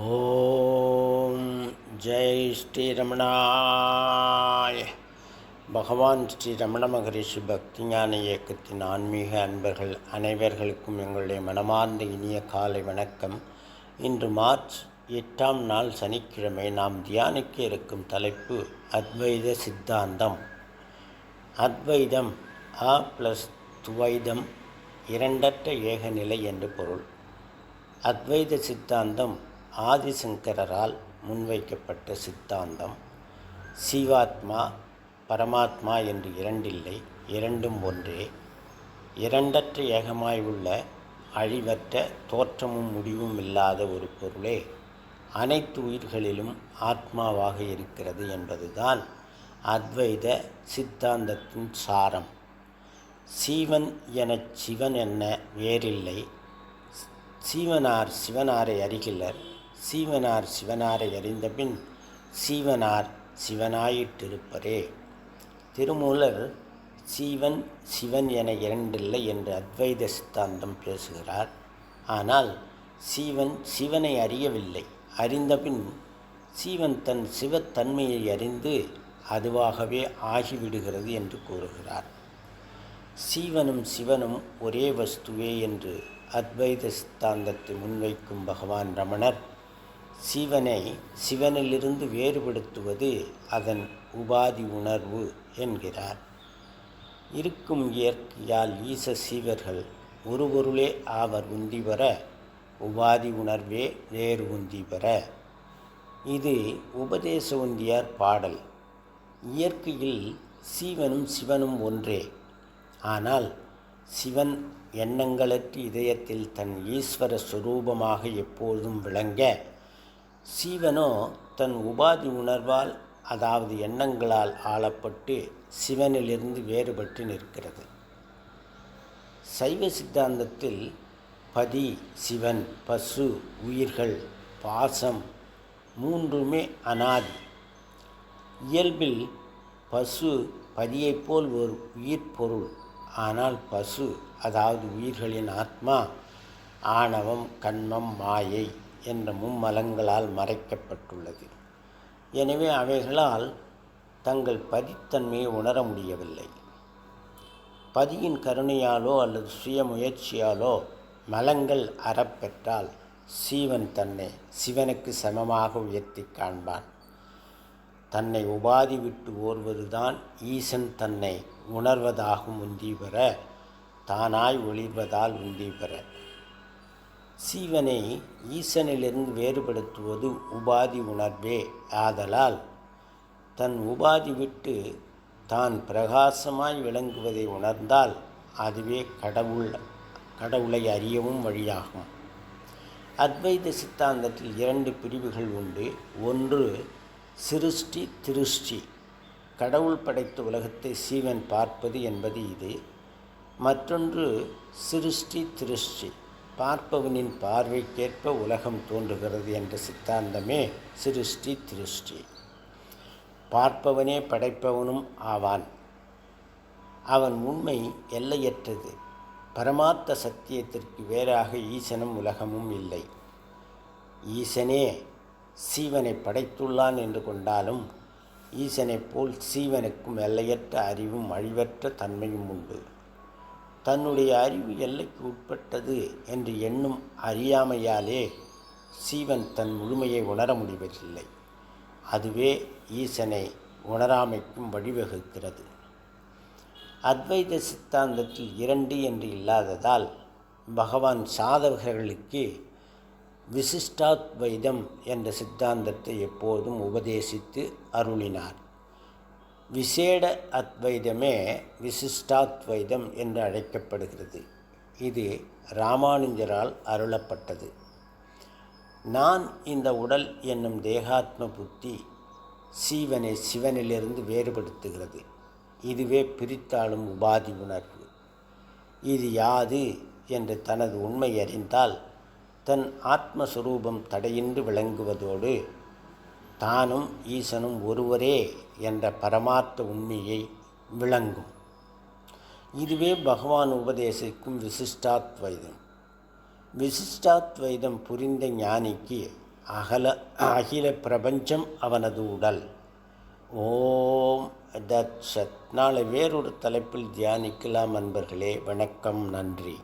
ஓம் ஜெய் ஸ்ரீரமணாய் பகவான் ஸ்ரீ ரமண மகரிஷி பக்தி ஞான இயக்கத்தின் ஆன்மீக அன்பர்கள் அனைவர்களுக்கும் எங்களுடைய மனமார்ந்த இனிய காலை வணக்கம். இன்று மார்ச் எட்டாம் நாள் சனிக்கிழமை நாம் தியானிக்க இருக்கும் தலைப்பு அத்வைத சித்தாந்தம். அத்வைதம் அ ப்ளஸ் துவைதம் இரண்டற்ற ஏகநிலை என்று பொருள். அத்வைத சித்தாந்தம் ஆதிசங்கரால் முன்வைக்கப்பட்ட சித்தாந்தம் சீவாத்மா பரமாத்மா என்று இரண்டில்லை இரண்டும் ஒன்றே. இரண்டற்ற ஏகமாய் உள்ள அழிவற்ற தோற்றமும் முடிவும் இல்லாத ஒரு பொருளே. அனைத்து உயிர்களிலும் ஆத்மாவாக இருக்கிறது என்பதுதான் அத்வைத சித்தாந்தத்தின் சாரம். சீவன் எனச் சிவன் என்ன? வேறில்லை. சீவனார் சிவனாரை அறிகிலர். சீவனார் சிவனாரை அறிந்தபின் சீவனார் சிவனாயிட்டிருப்பரே. திருமூலர் சீவன் சிவன் என இரண்டில்லை என்று அத்வைத சித்தாந்தம் பேசுகிறார். ஆனால் சீவன் சிவனை அறியவில்லை. அறிந்தபின் சீவன் தன் சிவத்தன்மையை அறிந்து அதுவாகவே ஆகிவிடுகிறது என்று கூறுகிறார். சீவனும் சிவனும் ஒரே வஸ்துவே என்று அத்வைத சித்தாந்தத்தை முன்வைக்கும் பகவான் ரமணர் சிவனை சிவனிலிருந்து வேறுபடுத்துவது அதன் உபாதி உணர்வு என்கிறார். இருக்கும் இயற்கையால் ஈச சீவர்கள் ஒரு பொருளே ஆவர் உந்தி பெற உபாதி உணர்வே வேறு உந்தி பெற. இது உபதேச உந்தியார் பாடல். இயற்கையில் சீவனும் சிவனும் ஒன்றே. ஆனால் சிவன் எண்ணங்களற்று இதயத்தில் தன் ஈஸ்வர சுரூபமாக எப்போதும் விளங்க சீவனோ தன் உபாதி உணர்வால் அதாவது எண்ணங்களால் ஆளப்பட்டு சிவனிலிருந்து வேறுபட்டு நிற்கிறது. சைவ சித்தாந்தத்தில் பதி சிவன் பசு உயிர்கள் பாசம் மூன்றுமே அனாதி. இயல்பில் பசு பதியைப் போல் ஒரு உயிர் பொருள். ஆனால் பசு அதாவது உயிர்களின் ஆத்மா ஆணவம் கண்மம் மாயை. என்ற மும்மலங்களால் மறைக்கப்பட்டுள்ளது. எனவே அவைகளால் தங்கள் பதித்தன்மையை உணர முடியவில்லை. பதியின் கருணையாலோ அல்லது சுய முயற்சியாலோ மலங்கள் அறப்பெற்றால் சீவன் தன்னை சிவனுக்கு சமமாக உயர்த்தி காண்பான். தன்னை உபாதி விட்டு ஓர்வதுதான் ஈசன் தன்னை உணர்வதாகும் உந்தி பெற தானாய் ஒளிர்வதால் உந்தி பெற சீவனை ஈசனிலிருந்து வேறுபடுத்துவது உபாதி உணர்வே. ஆதலால் தன் உபாதி விட்டு தான் பிரகாசமாய் விளங்குவதை உணர்ந்தால் அதுவே கடவுள் கடவுளை அறியவும் வழியாகும். அத்வைத சித்தாந்தத்தில் இரண்டு பிரிவுகள் உண்டு. ஒன்று சிருஷ்டி திருஷ்டி. கடவுள் படைத்த உலகத்தை சீவன் பார்ப்பது என்பது இது. மற்றொன்று சிருஷ்டி திருஷ்டி. பார்ப்பவனின் பார்வைக்கேற்ப உலகம் தோன்றுகிறது என்ற சித்தாந்தமே சிருஷ்டி திருஷ்டி. பார்ப்பவனே படைப்பவனும் ஆவான். அவன் உண்மை எல்லையற்றது. பரமார்த்த சத்தியத்திற்கு வேறாக ஈசனும் உலகமும் இல்லை. ஈசனே சீவனை படைத்துள்ளான் என்று கொண்டாலும் ஈசனைப் போல் சீவனுக்கும் எல்லையற்ற அறிவும் அழிவற்ற தன்மையும் உண்டு. தன்னுடைய அறிவு எல்லைக்கு உட்பட்டது என்று எண்ணும் அறியாமையாலே சீவன் தன் முழுமையை உணர முடிவதில்லை. அதுவே ஈசனை உணராமைக்கும் வழிவகுக்கிறது. அத்வைத சித்தாந்தத்தில் இரண்டு என்று இல்லாததால் பகவான் சாதகர்களுக்கு விசிஷ்டாத்வைதம் என்ற சித்தாந்தத்தை எப்போதும் உபதேசித்து அருளினார். விசேட அத்வைதமே விசிஷ்டாத்வைதம் என்று அழைக்கப்படுகிறது. இது ராமானுஜரால் அருளப்பட்டது. நான் இந்த உடல் என்னும் தேகாத்ம புத்தி சீவனை சிவனிலிருந்து வேறுபடுத்துகிறது. இதுவே பிரித்தாளும் உபாதி உணர்வு. இது யாது என்று தனது உண்மை அறிந்தால் தன் ஆத்மஸ்வரூபம் தடையின்றி விளங்குவதோடு தானும் ஈசனும் ஒருவரே என்ற பரமார்த்த உண்மையை விளங்கும். இதுவே பகவான் உபதேசிக்கும் விசிஷ்டாத்வைதம். விசிஷ்டாத்வைதம் புரிந்த ஞானிக்கு அகல அகில பிரபஞ்சம் அவனது உடல். ஓம் தத் சத். நாளை வேறொரு தலைப்பில் தியானிக்கலாம் நண்பர்களே வணக்கம் நன்றி.